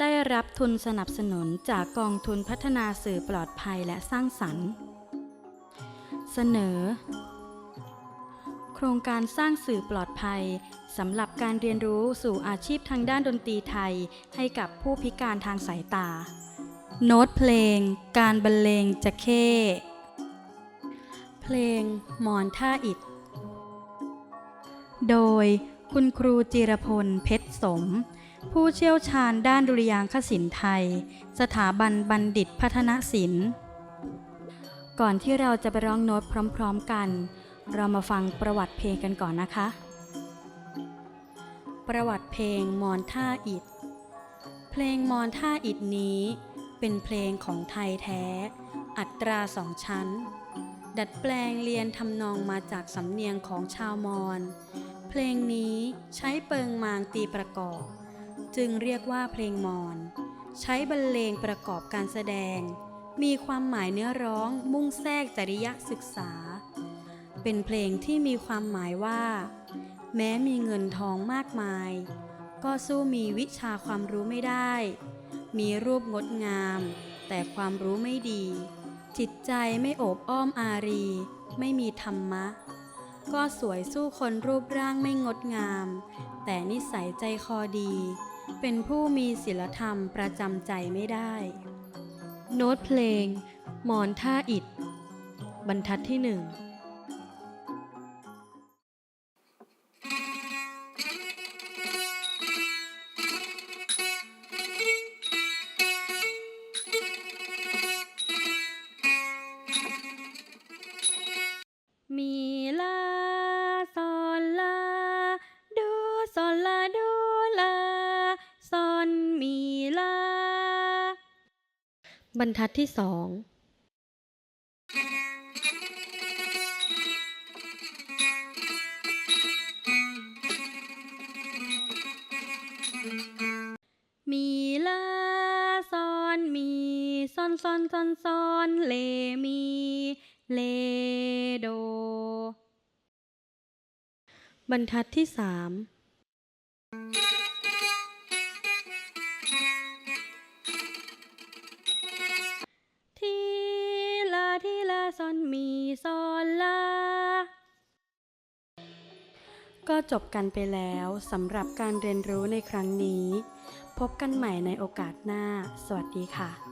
ได้รับทุนสนับสนุนจากกองทุนพัฒนาสื่อปลอดภัยและสร้างสรรค์ เสนอ โครงการสร้างสื่อปลอดภัยสำหรับการเรียนรู้สู่อาชีพทางด้านดนตรีไทยให้กับผู้พิการทางสายตา โน้ตเพลง การบรรเลงจะเข้ เพลงมอนท่าอิด โดยคุณครูจิรพลเพชรสม ผู้เชี่ยวชาญด้านดุริยางคศิลป์ไทย สถาบันบัณฑิตพัฒนศิลป์ ก่อนที่เราจะไปร้องโน้ตพร้อมๆกัน เรามาฟังประวัติเพลงกันก่อนนะคะ ประวัติเพลงมอนท่าอิดเพลงมอนท่าอิดนี้ เป็นเพลงของไทยแท้ อัตราสองชั้น ดัดแปลงเรียนทำนองมาจากสำเนียงของชาวมอญเพลงนี้ใช้เปิงมางตีประกอบ จึงเรียกว่าเพลงมอญใช้บรรเลงประกอบการแสดง มีความหมายเนื้อร้องมุ่งแทรกจริยศึกษา เป็นเพลงที่มีความหมายว่า แม้มีเงินทองมากมาย ก็สู้มีวิชาความรู้ไม่ได้ มีรูปงดงาม แต่ความรู้ไม่ดี จิตใจไม่โอบอ้อมอารี ไม่มีธรรมะ ก็สวยสู้คนรูปร่างไม่งดงาม แต่นิสัยใจคอดี เป็นผู้มีศีลธรรมประจำใจไม่ได้ โน้ตเพลง มอนท่าอิดบรรทัดที่หนึ่งมี บรรทัดที่สองมีลาซอนมีซอนซอนซอนซอนเลมีเลโด บรรทัดที่สาม ก็จบกันไปแล้วสำหรับการเรียนรู้ในครั้งนี้ พบกันใหม่ในโอกาสหน้า สวัสดีค่ะ